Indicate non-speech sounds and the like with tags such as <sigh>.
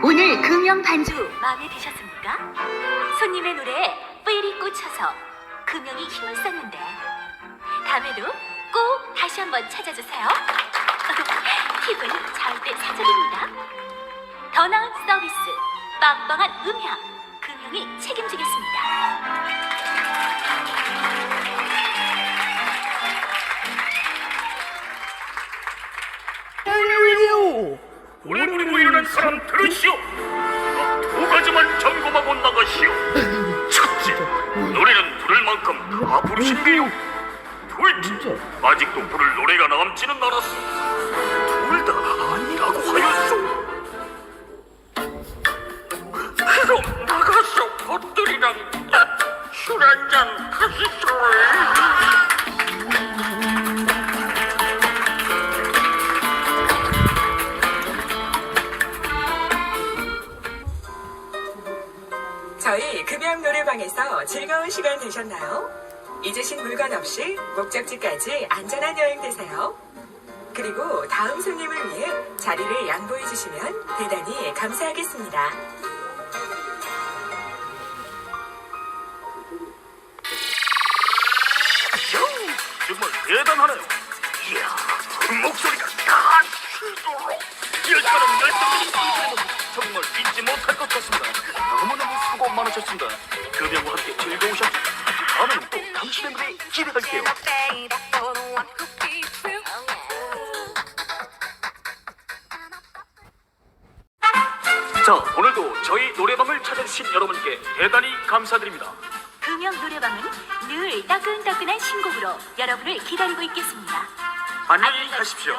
오늘 금연 반주 마음에 드셨습니까? 손님의 노래에 뿌리 꽂혀서 금영이 힘을 썼는데 다음에도 꼭 다시 한번 찾아주세요. <laughs> 팁은 절대 사적입니다. 더 나은 서비스, 빵빵한 음향, 금영이 책임지겠습니다. 오래 부리고 일어난 사람 들으시오. 딱두 가지만 점검하고 나가시오. 첫째, 노래는 부를 만큼 다 부르신대요. 둘째, 아직도 부를 노래가 남지는 않았어. 둘다 아니라고 하였소. 그럼 나가서 것들이랑 술 한잔 하시 저희 금양 노래방에서 즐거운 시간 되셨나요? 잊으신 물건 없이 목적지까지 안전한 여행 되세요. 그리고 다음 손님을 위해 자리를 양보해 주시면 대단히 감사하겠습니다. 형, 정말 대단하네요. 이야, 그 목소리가 다 잊지 못할 것 같습니다. 너무너무 수고 많으셨습니다. 금영과 함께 즐거우셨죠? 다음에는 또 당신의 무대 기대할게요. 자, 오늘도 저희 노래방을 찾아주신 여러분께 대단히 감사드립니다. 금영 노래방은 늘 따끈따끈한 신곡으로 여러분을 기다리고 있겠습니다. 안녕히 가십시오.